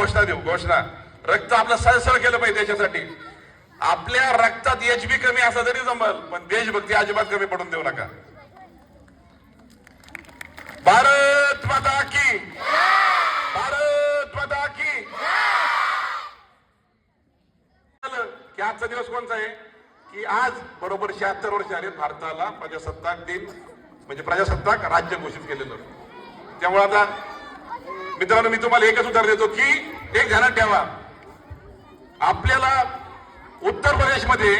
घोषणा देऊ घोषणा. रक्त आपलं सळसळ केलं पाहिजे देशासाठी आपल्या रक्तात एच बी कमी असं तरी जमल पण देशभक्ती अजिबात कमी पडून देऊ नका. भारत माता की. भारत माता की. की आजचा दिवस कोणता आहे? की आज बरोबर शहात्तर वर्ष आले भारताला प्रजासत्ताक दिन म्हणजे प्रजासत्ताक राज्य घोषित केलेलं. त्यामुळे आता मित्रांनो मी तुम्हाला एकच उत्तर देतो की एक ध्यानात ठेवा आपल्याला उत्तर प्रदेशमध्ये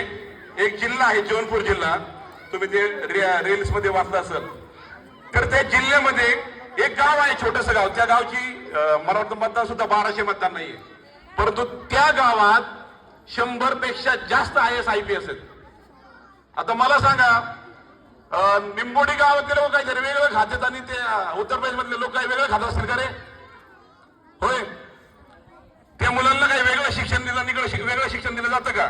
एक जिल्हा आहे जौनपूर जिल्हा. तुम्ही ते रील्समध्ये वाचलं असाल. तर त्या जिल्ह्यामध्ये एक गाव आहे छोटस गाव. त्या गावची मला वाटतं मतदान सुद्धा बाराशे मतदान नाहीये. परंतु त्या गावात शंभरपेक्षा जास्त I S I P S आहेत. आता मला सांगा निंबोडी गावातले लोक काहीतरी वेगळं खातात आणि ते उत्तर प्रदेश मधले लोक काही वेगळं खात असतील का रे? होय त्या मुलांना काही वेगळं शिक्षण दिलं निगळं शिक- केलं जातं का?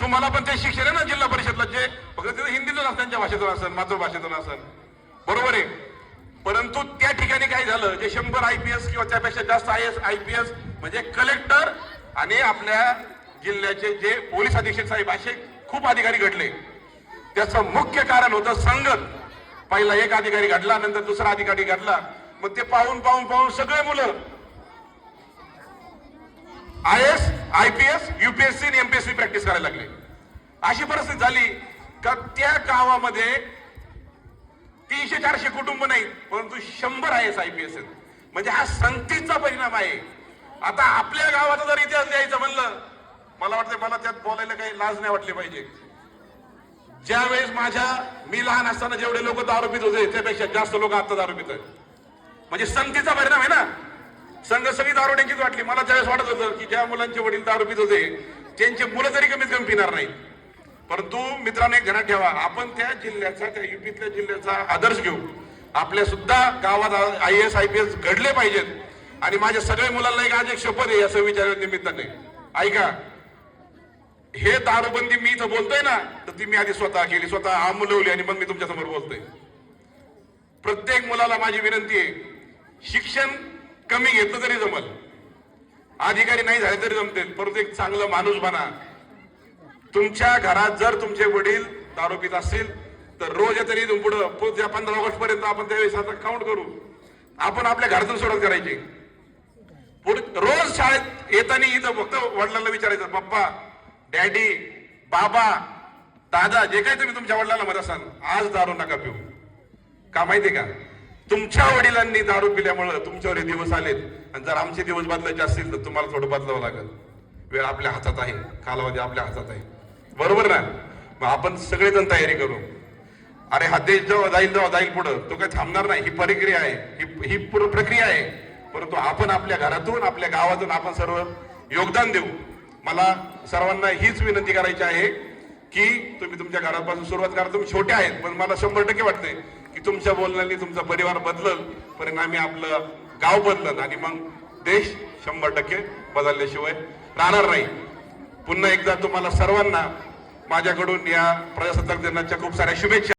तुम्हाला पण ते शिक्षण आहे ना जिल्हा परिषदला जे फक्त तिथं हिंदीतून असतं त्यांच्या भाषेतून असेल मातृभाषेतून असेल बरोबर आहे. परंतु त्या ठिकाणी काय झालं जे शंभर आय पी एस किंवा त्यापेक्षा जास्त I S I P S म्हणजे कलेक्टर आणि आपल्या जिल्ह्याचे जे पोलीस अधीक्षक साहेब असे खूप अधिकारी घडले. त्याचं मुख्य कारण होतं संगत. पहिला एक अधिकारी घडला नंतर दुसरा अधिकारी घडला. मग ते पाहून पाहून पाहून सगळे मुलं. I S I P S UPSC आणि एमपीएससी प्रॅक्टिस करायला लागले. अशी परिस्थिती झाली का त्या गावामध्ये तीनशे चारशे कुटुंब नाही परंतु शंभर आहे आयपीएस आय पी एस आहेत म्हणजे हा संगतीचा परिणाम आहे. आता आपल्या गावाचा जर इतिहास द्यायचा म्हणलं मला वाटतं मला त्यात बोलायला काही लाज नाही वाटली पाहिजे. ज्या वेळेस माझ्या मी लहान असताना जेवढे लोक दारू पित होते त्यापेक्षा जास्त लोक आता दारू पित आहेत म्हणजे संगतीचा परिणाम आहे ना? संघ सगळी दारुड्यांचीच वाटली. मला त्यावेळेस वाटत होतं की ज्या मुलांचे वडील दारू पित होते त्यांचे मुलं तरी कमीत कमी पिणार नाही परंतु मित्रांनो घरात ठेवा. आपण त्या जिल्ह्याचा त्या युपीतल्या जिल्ह्याचा आदर्श घेऊ. आपल्या सुद्धा गावात I S I P S घडले पाहिजेत. आणि माझ्या सगळ्या मुलांना एक आज एक शपथ आहे असं विचार निमित्ताने ऐका हे दारूबंदी मी इथं बोलतोय ना तर ती मी आधी स्वतः केली. स्वतः आंबलवली आणि मग मी तुमच्यासमोर बोलतोय. प्रत्येक मुलाला माझी विनंती आहे शिक्षण कमी घेतलं तरी जमल. अधिकारी नाही झाले तरी जमतील परंतु एक चांगलं माणूस बना. तुमच्या घरात जर तुमचे वडील दारू पित असतील तर रोज तरी पुढं पुढच्या पंधरा ऑगस्ट पर्यंत आपण त्यावेळेस आता काउंट करू. आपण आपल्या घरातून सुरुवात करायची. रोज शाळेत येताना इथं फक्त वडिलांना विचारायचं पप्पा डॅडी बाबा दादा जे काही तुम्ही तुमच्या वडिलांना म्हणत असाल आज दारू नका पिऊ. का माहितीये का? तुमच्या वडिलांनी दारू पिल्यामुळं तुमच्यावर दिवस आलेत. आणि जर आमचे दिवस बदलायचे असतील तर तुम्हाला थोडं बदलावं लागेल. वेळ आपल्या हातात आहे. कालावधी आपल्या हातात आहे. बरोबर ना? मग आपण सगळेजण तयारी करू. अरे हा देश जेव्हा जाईल जेव्हा जाईल पुढं. तो काही थांबणार नाही. ही प्रक्रिया आहे. ही ही पूर्ण प्रक्रिया आहे. परंतु आपण आपल्या घरातून आपल्या गावातून आपण सर्व योगदान देऊ. मला सर्वांना हीच विनंती करायची आहे की तुम्ही तुमच्या घरापासून सुरुवात करा. तुम्ही छोटे आहेत पण मला शंभर टक्के वाटते की तुमच्या बोलण्याने तुमचा परिवार बदलल परिणामी आपलं गाव बदलल आणि मग देश शंभर टक्के बदलल्याशिवाय राहणार नाही. पुन्हा एकदा तुम्हाला सर्वांना माझ्याकडून या प्रजासत्ताक दिनाच्या खूप साऱ्या शुभेच्छा.